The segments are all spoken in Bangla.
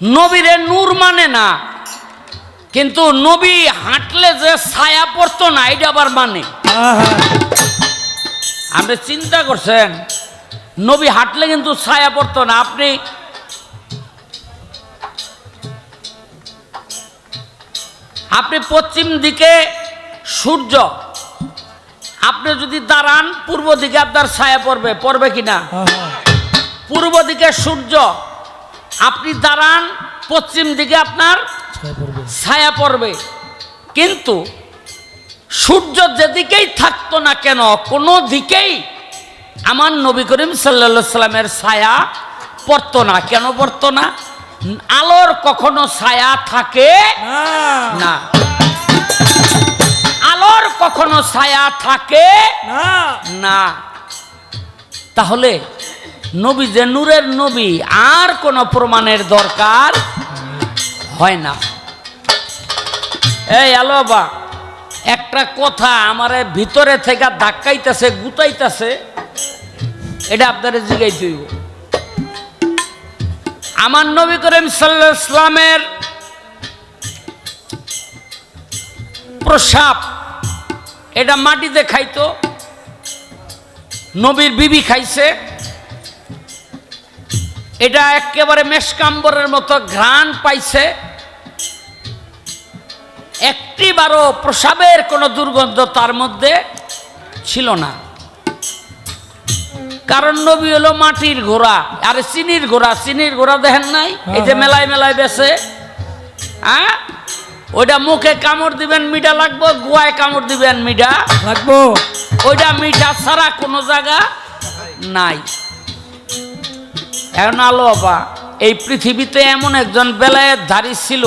নবীরে নূর মানে না। কিন্তু নবী হাঁটলে যে ছায়া পড়তো না এটা আবার মানে। আপনি চিন্তা করছেন নবী হাঁটলে কিন্তু ছায়া পড়তো না। আপনি আপনি পশ্চিম দিকে সূর্য আপনি যদি দাঁড়ান পূর্ব দিকে আপনার ছায়া পড়বে পড়বে কিনা? পূর্ব দিকে সূর্য আপনি দাঁড়ান পশ্চিম দিকে আপনার ছায়া পড়বে। কিন্তু সূর্য যেদিকেই থাকতো না কেন কোনো দিকেই আমার নবী করিম সাল্লা সাল্লামের ছায়া পড়তো না। কেন পড়তো না? আলোর কখনো ছায়া থাকে না। না। আলোর কখনো ছায়া থাকে না। না। তাহলে নবী যে নূরের নবী, আর কোনো প্রমাণের দরকার হয় না। এই আলোবা একটা কথা আমার ভিতরে থেকে ধাক্কাইতেছে, গুতাইতেছে, এটা আপনারা জিগাই হইব আমার নবী করিম সাল্লাহ ইসলামের প্রসাব, এটা মাটিতে খাইতো, নবীর বিবি খাইছে। এটা একেবারে মেশকাম্বরের মতো ঘ্রাণ পাইছে। একটিবারও প্রসাবের কোনো দুর্গন্ধ তার মধ্যে ছিল না। কারণ নবী হলো মাটির ঘোড়া আর চিনির ঘোড়া চিনির ঘোড়া দেখেন নাই? এই যে মেলায় মেলায় বেছে হ্যাঁ? ওইটা মুখে কামড় দিবেন মিঠা লাগবো? গুয়ায় কামড় দিবেন মিঠা? রাখব ওইটা মিঠা ছাড়া কোনো জায়গা নাই। এখন আলো বাবা এই পৃথিবীতে এমন একজন বেলায়ের ধারী ছিল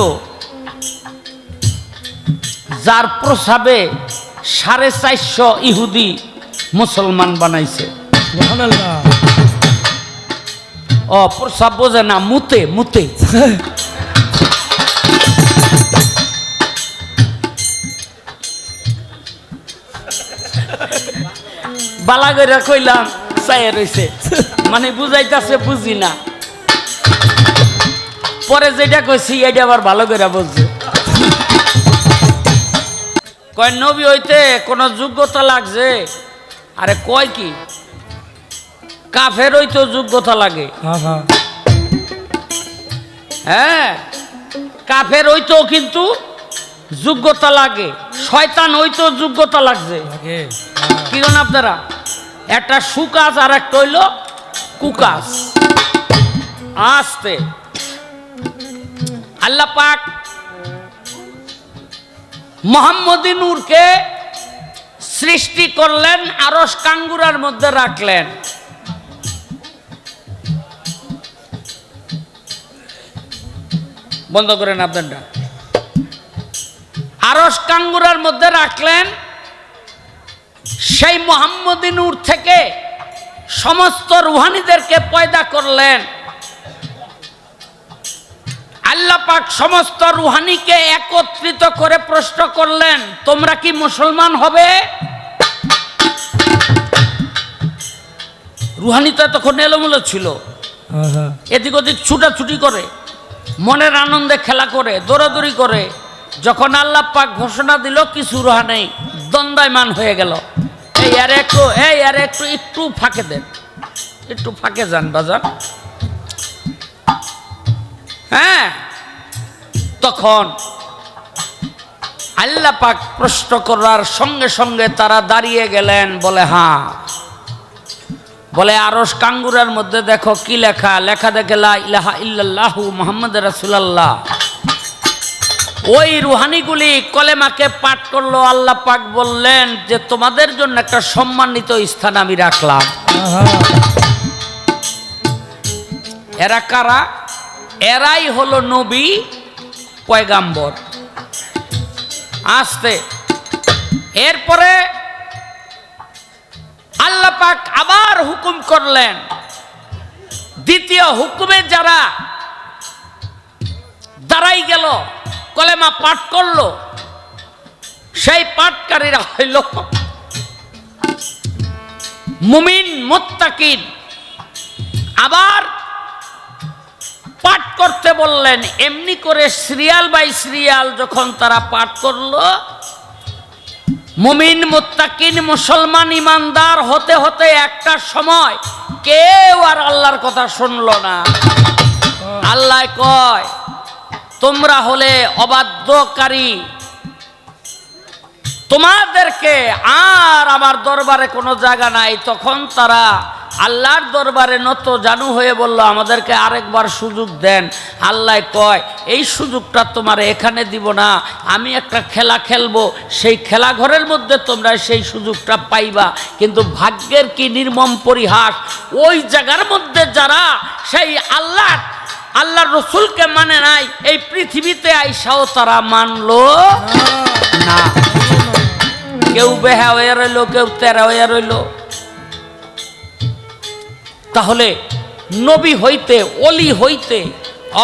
যার প্রসাবে সাড়ে চারশো ইহুদি মুসলমান বানাইছে। ও প্রসাব বোঝে না মুতে মুতে বালা করে কইলাম চাইয়ে রইছে। মানে বুঝাইতাছে বুঝি না। পরে যেটা কইছি এটা আবার ভালো করে বুঝছে। কয় নবী হইতে কোনো যোগ্যতা লাগছে? আরে কয় কি? কাফের হইতে যোগ্যতা লাগে। হ্যাঁ কাফের হইতেও কিন্তু যোগ্যতা লাগে। শয়তান হইতেও যোগ্যতা লাগছে। লাগে। কি জানেন আপনারা? একটা সুকাজ আর একটা হইল কুকাজ। আসতে। আল্লাহ পাক মোহাম্মদী নূরকে সৃষ্টি করলেন আরস কাঙ্গুরার মধ্যে রাখলেন। বন্ধ করেন আপনারটা আরস কাঙ্গুরার মধ্যে রাখলেন সেই মোহাম্মদী নূর থেকে সমস্ত রুহানিদেরকে পয়দা করলেন। আল্লাহ পাক সমস্ত রুহানিকে একত্রিত করে প্রশ্ন করলেন তোমরা কি মুসলমান হবে? রুহানি তো তখন এলোমেলো ছিল। এদিক ওদিক ছুটাছুটি করে মনের আনন্দে খেলা করে দৌড়াদৌড়ি করে যখন আল্লাহ পাক ঘোষণা দিল কিছু রুহানি দ্বন্দ্বায়মান হয়ে গেল। এই আর একটু, এই আর একটু একটু ফাঁকে দেন। একটু ফাঁকে যান বাজার হ্যাঁ তখন আল্লাহ পাক প্রশ্ন করার সঙ্গে সঙ্গে তারা দাঁড়িয়ে গেলেন, বলে হ্যাঁ। বলে আরস কাঙ্গুরার মধ্যে দেখো কি লেখা? লেখা দেখে লা ইল্লাল্লাহু মোহাম্মদ রাসূলুল্লাহ। ওই রুহানিগুলি কলেমাকে পাঠ করল, আল্লাহ পাক বললেন যে তোমাদের জন্য একটা সম্মানিত স্থান আমি রাখলাম। এরা কারা? এরাই হলো নবী, পয়গাম্বর। আসতে। এরপরে আল্লাহ পাক আবার হুকুম করলেন। দ্বিতীয় হুকুমে যারা দাঁড়াই গেল কলেমা পাঠ করল, সেই পাঠকারীরা হইল মুমিন মোত্তাকিন। আবার পাঠ করতে বললেন, এমনি করে সিরিয়াল বাই সিরিয়াল যখন তারা পাঠ করল, মুমিন মুত্তাকিন মুসলমান ইমানদার হতে হতে একটা সময় কেউ আর আল্লাহর কথা শুনলো না। আল্লাহ কয় তোমরা হলে অবাধ্যকারী। তোমাদেরকে আর আমার দরবারে কোনো জায়গা নাই। তখন তারা আল্লাহর দরবারে নত জানু হয়ে বলল, আমাদেরকে আরেকবার সুযোগ দেন। আল্লাহ কয়, এই সুযোগটা তোমার এখানে দিব না। আমি একটা খেলা খেলব। সেই খেলা ঘরের মধ্যে তোমরা সেই সুযোগটা পাইবা। কিন্তু ভাগ্যের কি নির্মম পরিহাস? ওই জায়গার মধ্যে যারা সেই আল্লাহ আল্লাহর রসুলকে মানে নাই, এই পৃথিবীতে আইসাও তারা মানলো না। কেউ বেহা হয়ে রইল, কেউ তেরা হয়ে রইল। তাহলে নবী হইতে অলি হইতে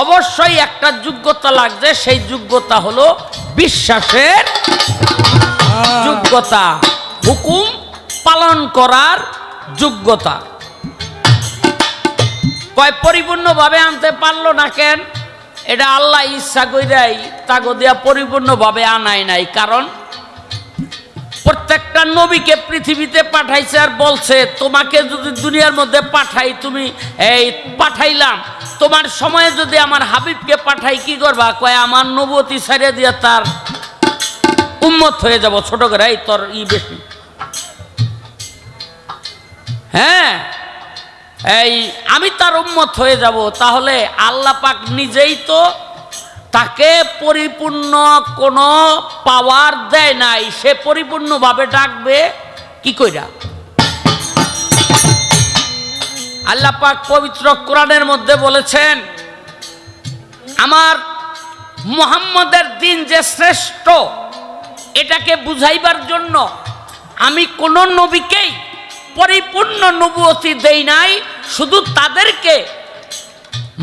অবশ্যই একটা যোগ্যতা লাগছে, সেই যোগ্যতা হলো বিশ্বাসের যোগ্যতা, হুকুম পালন করার যোগ্যতা। কয়, পরিপূর্ণভাবে আনতে পারল না কেন? এটা আল্লাহ ইচ্ছা কইরাই তাগো দিয়া পরিপূর্ণভাবে আনাই নাই। কারণ প্রত্যেকটা নবীকে পৃথিবীতে পাঠাইছে আর বলছে, তোমাকে যদি দুনিয়ার মধ্যে পাঠাই, তুমি এই পাঠাইলাম। তোমার সময়ে যদি আমার হাবিবকে পাঠাই, কি করবা? কয়, আমার নবতী ছাড়িয়ে দিয়ে তার উম্মত হয়ে যাব ছোট করে। এই তোর ই বেশি। হ্যাঁ? এই, আমি তার উম্মত হয়ে যাব, তাহলে আল্লাহ পাক নিজেই তো তাকে পরিপূর্ণ কোনো পাওয়ার দেয় নাই, সে পরিপূর্ণভাবে ডাকবে, কি কইরা? আল্লাহ পাক পবিত্র কোরআনের মধ্যে বলেছেন, আমার মুহাম্মদের দিন যে শ্রেষ্ঠ, এটাকে বুঝাইবার জন্য আমি কোন নবীকেই পরিপূর্ণ নবুয়তি দেই নাই শুধু তাদেরকে।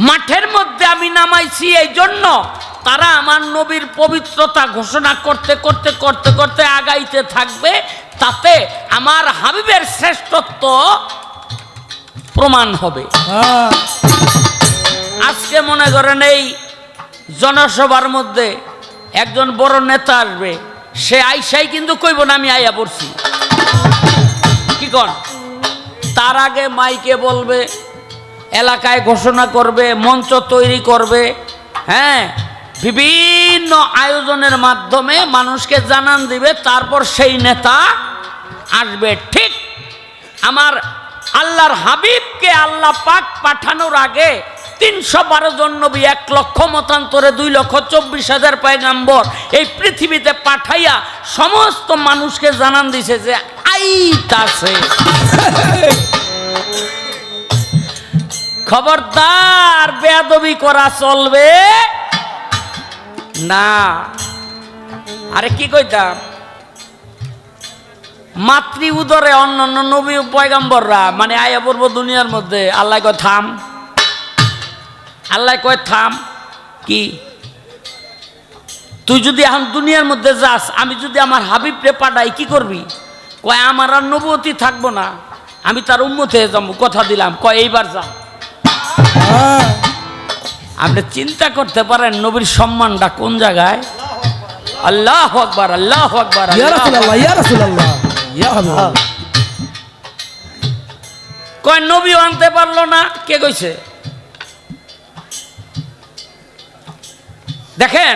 মাঠের মধ্যে আমি নামাইছি এই জন্য তারা আমার নবীর পবিত্রতা ঘোষণা করতে করতে করতে করতে আগাইতে থাকবে। তাতে আমার হাবিবের শ্রেষ্ঠত্ব প্রমাণ হবে। হ্যাঁ। আজকে মনে করেন এই জনসভার মধ্যে একজন বড় নেতা আসবে। সে আইসাই কিন্তু কইব না আমি আইয়া পড়ছি। কি কন? তার আগে মাইকে বলবে, এলাকায় ঘোষণা করবে, মঞ্চ তৈরি করবে হ্যাঁ বিভিন্ন আয়োজনের মাধ্যমে মানুষকে জানান দিবে, তারপর সেই নেতা আসবে। ঠিক আমার আল্লাহর হাবিবকে আল্লাহ পাক পাঠানোর আগে তিনশো বারো জন নবী, এক লক্ষ মতান্তরে দুই লক্ষ চব্বিশ হাজার পায়গাম্বর এই পৃথিবীতে পাঠাইয়া সমস্ত মানুষকে জানান দিছে যে আইতাছে। খবরদার বেয়াদবি করা চলবে? না। আরে কি কইতাম? মাতৃ উদরে অন্য অন্য নবী পয়গাম্বররা মানে আয়া পড়ব দুনিয়ার মধ্যে, আল্লাহ থাম। আল্লাহ কয় থাম কি? তুই যদি এখন দুনিয়ার মধ্যে যাস আমি যদি আমার হাবিবরে পাঠাই কি করবি? কয় আমার আর নবতী থাকব না। আমি তার উন্মত হয়ে যাব। কথা দিলাম। কয় এইবার যা। আপনি চিন্তা করতে পারেন নবীর সম্মানটা কোন জায়গায়? আল্লাহ আকবার আল্লাহ আকবার কয় নবী আনতে পারল না। কে কইছে? দেখেন,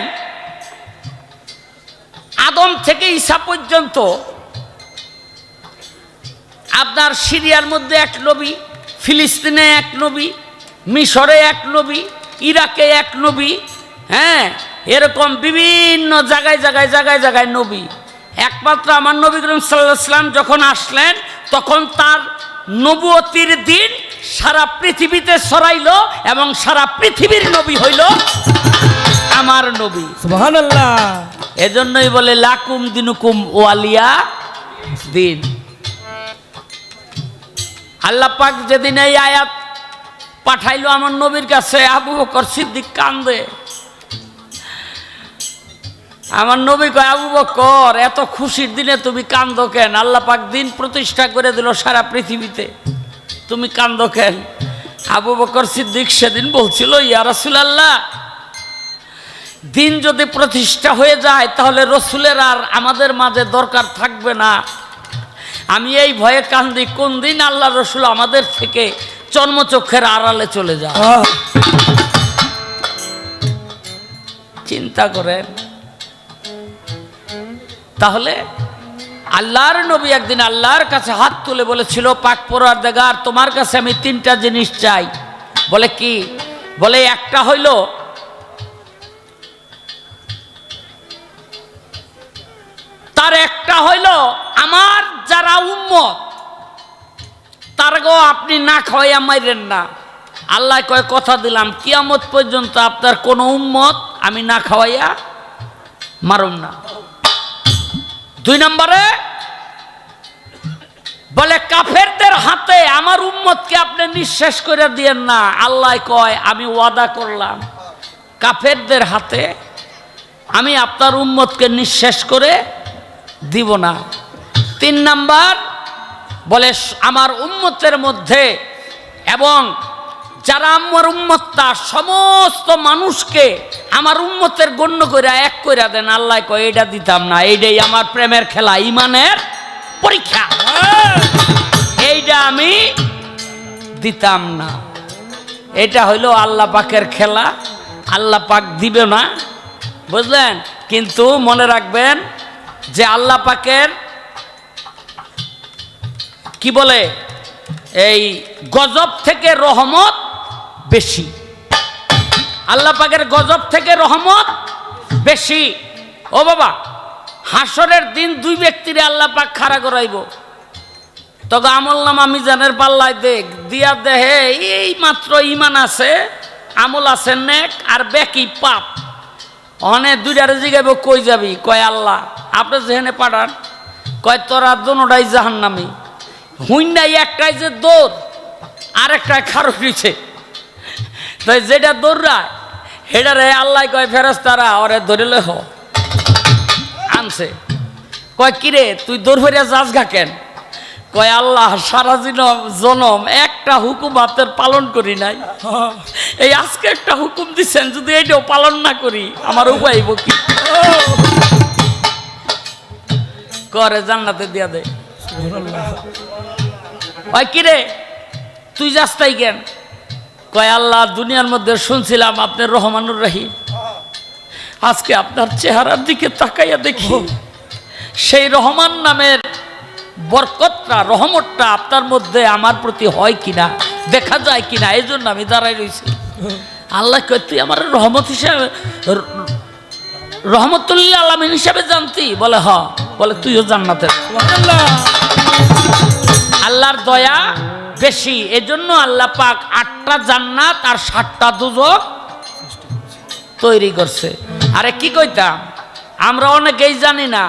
আদম থেকে ঈসা পর্যন্ত আপনার সিরিয়ার মধ্যে এক নবী, ফিলিস্তিনে এক নবী, মিশরে এক নবী, ইরাকে এক নবী হ্যাঁ এরকম বিভিন্ন জায়গায় জায়গায় জায়গায় জায়গায় নবী। একমাত্র আমার নবী করিম সাল্লাহ সাল্লাম যখন আসলেন, তখন তার নবুয়তির দিন সারা পৃথিবীতে ছড়াইলো এবং সারা পৃথিবীর নবী হইল আমার নবী। সুবহানাল্লাহ। এজন্যই বলে লাকুম দিনুকুম ওয়ালিয়া দিন। আল্লাহ পাক যেদিন এই আয়াত পাঠাইলো আমার নবীর কাছে আবু বকর সিদ্দিক কান্দে। আমার নবী কয় আবু বকর এত খুশির দিনে তুমি কান্দ কেন? আল্লাহ পাক দিন প্রতিষ্ঠা করে দিল সারা পৃথিবীতে। তুমি কান্দ কেন? আবু বকর সিদ্দিক সেদিন বলছিল ইয়া রাসূলুল্লাহ দিন যদি প্রতিষ্ঠা হয়ে যায় তাহলে রসুলের আর আমাদের মাঝে দরকার থাকবে না। আমি এই ভয়ে কান্দি কোন দিন আল্লাহ রসুল আমাদের থেকে চর্মচক্ষের আড়ালে চলে যায়। চিন্তা করেন তাহলে আল্লাহর নবী একদিন আল্লাহর কাছে হাত তুলে বলেছিল পাক পড়ার দেগার তোমার কাছে আমি তিনটা জিনিস চাই। বলে কি? বলে একটা হইল তার একটা হইল আমার যারা উম্মত, তার গো আপনি না খাওয়াইয়া মাইরেন না। আল্লাহ কয়, কথা দিলাম, কিয়ামত পর্যন্ত আপনার কোনো উম্মত আমি না খাওয়াইয়া মারুম না। দুই নম্বরে, বলে, কাফেরদের হাতে আমার উম্মতকে আপনি নিঃশেষ করে দিয়েন না। আল্লাহ কয়, আমি ওয়াদা করলাম, কাফেরদের হাতে আমি আপনার উম্মতকে নিঃশেষ করে দিব না। তিন নাম্বার, বলে, আমার উম্মতের মধ্যে এবং যারা আমার উম্মতটা, সমস্ত মানুষকে আমার উম্মতের গণ্য করে এক করে দেন, আল্লাহ কয় এইটা দিতাম না এইটাই আমার প্রেমের খেলা, ইমানের পরীক্ষা। এইটা আমি দিতাম না। এটা হইল আল্লাহ পাকের খেলা, আল্লাহ পাক দিবে না, বুঝলেন? কিন্তু মনে রাখবেন যে আল্লাহ পাকের, কি বলে, এই গজব থেকে রহমত বেশি। আল্লাহ পাকের গজব থেকে রহমত বেশি। ও বাবা, হাসরের দিন দুই ব্যক্তিরে আল্লাহ পাক খাড়া করাইব। তবে আমল নাম আমি জানের পাল্লায় দেখ, দিয়া দেহে এই মাত্র ইমান আছে, আমল আছে নেক আর বেকি পাপ। অনে দুইটারে জিগাইব, কই যাবি? কয় আল্লাহ আপনি যেখানে পাঠান কয়, তোরা দোনোটাই জাহান নামি হুইন্ডাই একটাই যে দৌড় আর একটাই খারো দিছে তাই যেটা দৌড়ায় হেডারে আল্লাহ কয় ফেরস তারা ওরে ধরিলে হ আনছে। কয় কিরে তুই দৌড় হইয়া যাস গা কেন? কয়, আল্লাহ সারা জনম একটা হুকুম আপনার পালন করি নাই। এই আজকে একটা হুকুম দিচ্ছেন যদি এইটাও পালন না করি, আমার উপায় কি? করে জান্নাতে দিয়া দে। ওই কিরে তুই যাস তাই কেন? কয় আল্লাহ দুনিয়ার মধ্যে শুনছিলাম আপনি রহমানুর রহিম। আজকে আপনার চেহারার দিকে তাকাইয়া দেখি সেই রহমান নামের বরকতটা রহমতটা আপনার মধ্যে আমার প্রতি হয় কিনা দেখা যায় কিনা এই জন্য আমি দাঁড়াই রয়েছি আল্লাহ কয় তুই আমার রহমত হিসাবে রহমতুল্লাহ আলমিন হিসাবে জানতি? বলে হ বলে, তুইও জান্নাতের আল্লাহর দয়া বেশি। এজন্য আল্লাহ পাক আটটা জান্নাত আর সাতটা দুজক তৈরি করছে। আরে কি কইতাম? আমরা অনেকেই জানি না,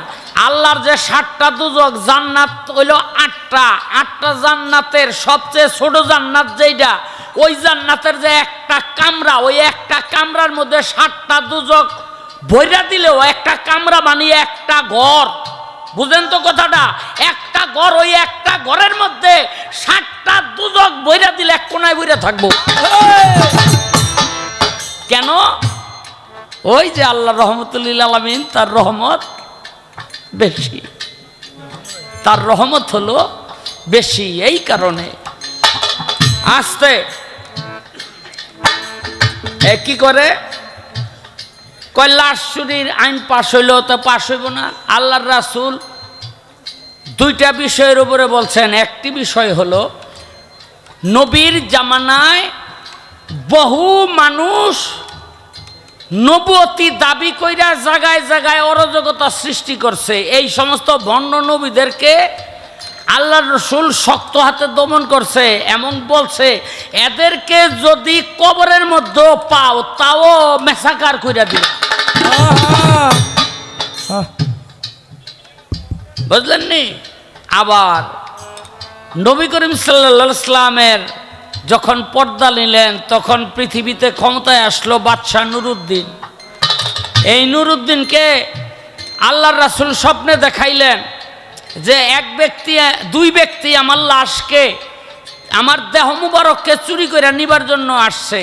আল্লাহর যে সাতটা দুজক জান্নাত হইল আটটা। আটটা জান্নাতের সবচেয়ে ছোট জান্নাত যেইটা, ওই জান্নাতের যে একটা কামরা, ওই একটা কামরার মধ্যে সাতটা দুজক বইরা দিলেও একটা কামরা বানিয়ে একটা ঘর। বুঝেন তো কথাটা? একটা ঘর ওই একটা ঘরের মধ্যে ষাটটা দুজক বইরা দিলে এক কোনায় বইরা থাকব। কেন? ওই যে আল্লাহ রহমতুল্লিল আলমিন, তার রহমত বেশি। তার রহমত হলো বেশি, এই কারণে। আসতে। কি করে? কয় আইন পাশ হইলেও তো পাশ হইব না। আল্লাহর রাসুল দুইটা বিষয়ের উপরে বলছেন। একটি বিষয় হলো, নবীর জামানায় বহু মানুষ নবতী দাবি কইরা জায়গায় জায়গায় অরাজকতা সৃষ্টি করছে। এই সমস্ত ভণ্ড নবীদেরকে আল্লাহ রসুল শক্ত হাতে দমন করছে, এমন বলছে, এদেরকে যদি কবরের মধ্যে পাও, তাও মেসাকার কইরা দিবে আহ, আহ, বুঝলেন নি আবার নবী করিম সাল্লা ইসলামের যখন পর্দা নিলেন তখন পৃথিবীতে ক্ষমতায় আসলো বাদশাহ নুরুদ্দিন। এই নুরুদ্দিনকে আল্লাহর রাসুল স্বপ্নে দেখাইলেন যে এক ব্যক্তি দুই ব্যক্তি আমার লাশকে আমার দেহ মুবারককে চুরি করে নিবার জন্য আসছে।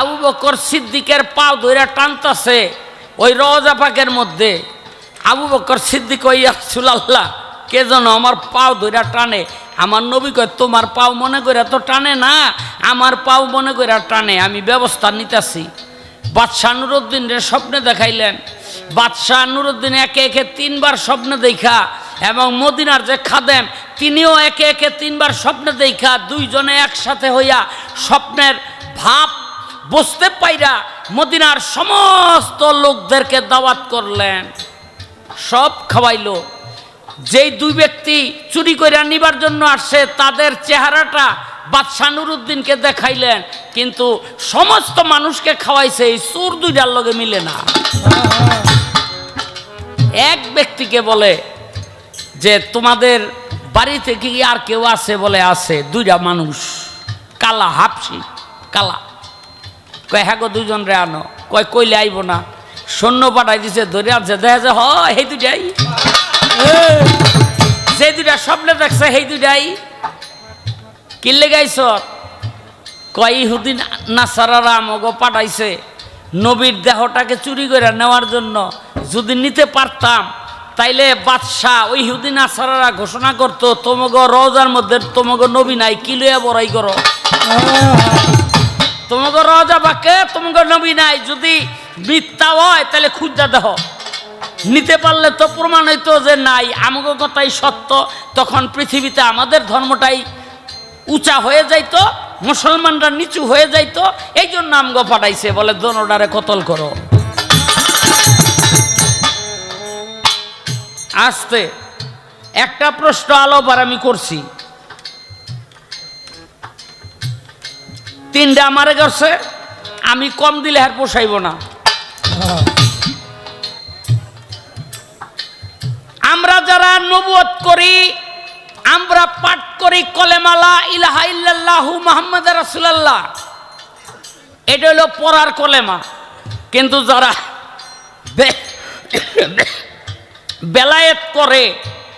আবু বকর সিদ্দিকের পাও ধরে টানতাছে। ওই রওজা পাকের মধ্যে আবু বকর সিদ্দিক ওই আল্লাহ কে যেন আমার পাও ধরে টানে। আমার নবী কয়, তোমার পাও মনে করে তো টানে না, আমার পাও মনে করে টানে, আমি ব্যবস্থা নিতেছি। বাদশাহ নুরুদ্দিন রে স্বপ্নে দেখাইলেন। বাদশাহ নুরুদ্দিন একে একে তিনবার স্বপ্নে দেখা এবং মদিনার যে খাদেম, তিনিও একে একে তিনবার স্বপ্নে দেখা, দুইজনে একসাথে হইয়া স্বপ্নের ভাব বুঝতে পাইরা মদিনার সমস্ত লোকদেরকে দাওয়াত করলেন। সব খাওয়াইলো। যেই দুই ব্যক্তি চুরি করে নিবার জন্য আসছে তাদের চেহারাটা বাদশাহ নুরুদ্দিনকে দেখাইলেন। কিন্তু সমস্ত মানুষকে খাওয়াইছে, এই চোর দুইটার লগে মিলে না। এক ব্যক্তিকে বলে যে, তোমাদের বাড়িতে কি আর কেউ আছে? বলে, আছে, দুইটা মানুষ। কালা হাফসি, কালা। কয় হ্যাঁ গো দুজন রে আনো। কয়, কইলে আইব না। সৈন্য পাঠাই দিছে ধরে আনছে, দেখা যায় হ এই দুটাই যে দুটা স্বপ্নে দেখছে, সেই দুটাই কিনলে গাইছ কয়, ইহুদিন নাসারারা আমাকে পাঠাইছে নবীর দেহটাকে চুরি করে নেওয়ার জন্য। যদি নিতে পারতাম, তাইলে বাদশাহ ওই ইহুদিন আসারারা ঘোষণা করতো তোমাকে রোজার মধ্যে তোমাকে নবী নাই, কি লইয়া বড়াই করো? তোমাকে রজা বাকে তোমাকে নবী নাই। যদি মিথ্যা হয়, তাহলে খুঁজা দেহ নিতে পারলে তো প্রমাণ হইতো যে নাই আমাকে কথাই সত্য। তখন পৃথিবীতে আমাদের ধর্মটাই উঁচা হয়ে যাইত, মুসলমানরা নিচু হয়ে যাইত। এই জন্য আমগো পাঠাইছে বলে দোনোটারে কতল করো। আসতে একটা প্রশ্ন আলোবার আমি করছি। তিনটা আমারে করছে, আমি কম দিলে আর পোষাইব না। আমরা যারা নবুয়ত করি, আমরা পাঠ করি কলেমালা ইলাহা ইল্লাল্লাহু মুহাম্মদ রাসূলুল্লাহ। এটা হলো পড়ার কলেমা। কিন্তু যারা বেলায়েত করে,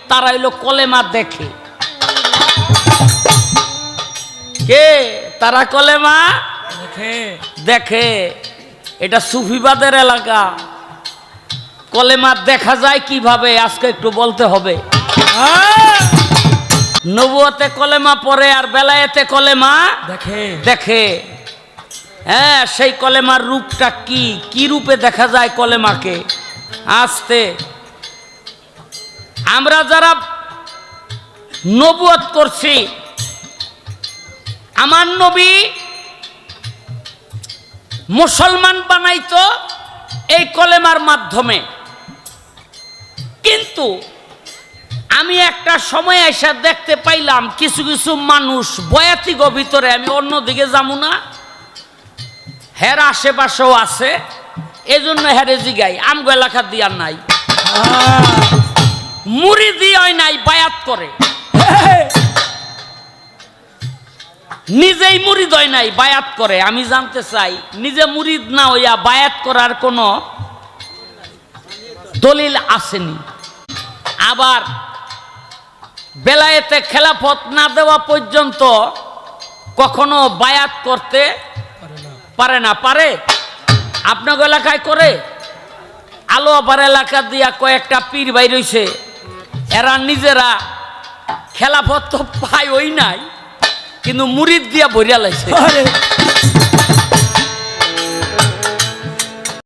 তারা হইল কলেমা দেখে। কে? তারা কলেমা দেখে। দেখে। এটা সুফিবাদের এলাকা। কলেমা দেখা যায় কীভাবে? আজকে একটু বলতে হবে! নবুয়তে কলেমা পরে আর বেলায়েতে কলেমা দেখে। দেখে। হ্যাঁ সেই কলেমার রূপটা কি? কি রূপে দেখা যায় কলেমাকে আসতে। আমরা যারা নবুয়ত করছি আমার নবী মুসলমান বানাইতো এই কলেমার মাধ্যমে কিন্তু আমি একটা সময় এসে দেখতে পাইলাম কিছু কিছু মানুষ বয়াতিগ ভিতরে আমি অন্যদিকে যাব না হের আশেপাশেও আছে এজন্য হেরে জিগাই আমগো এলাকা দিয়ার নাই! মুড়ি দিয়ে নাই বায়াত করে! নিজেই মুরিদ হয় নাই, বায়াত করে। আমি জানতে চাই, নিজে মুরিদ না হইয়া বায়াত করার কোনো দলিল আসেনি। আবার বেলায়েতে খেলাফত না দেওয়া পর্যন্ত কখনো বায়াত করতে পারে না। পারে? আপনার এলাকায় করে? আলো আবার এলাকা দিয়া কয়েকটা পীর বাই রইছে এরা নিজেরা খেলাফত তো পায় ওই নাই। কিন্তু মুরিদ দিয়া ভরিয়া লাইছে।